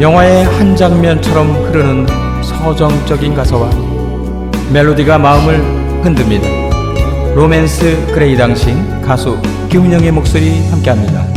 영화의 한 장면처럼 흐르는 서정적인 가사와 멜로디가 마음을 흔듭니다. 로맨스 그레이 당신 가수 김은영의 목소리 함께합니다.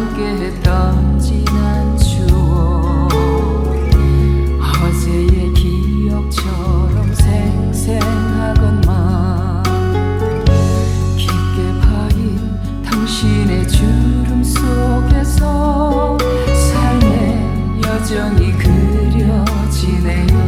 함께 했던 지난 추억. 어제의 기억처럼 생생하건만 깊게 파인 당신의 주름 속에서 삶의 여정이 그려지네요.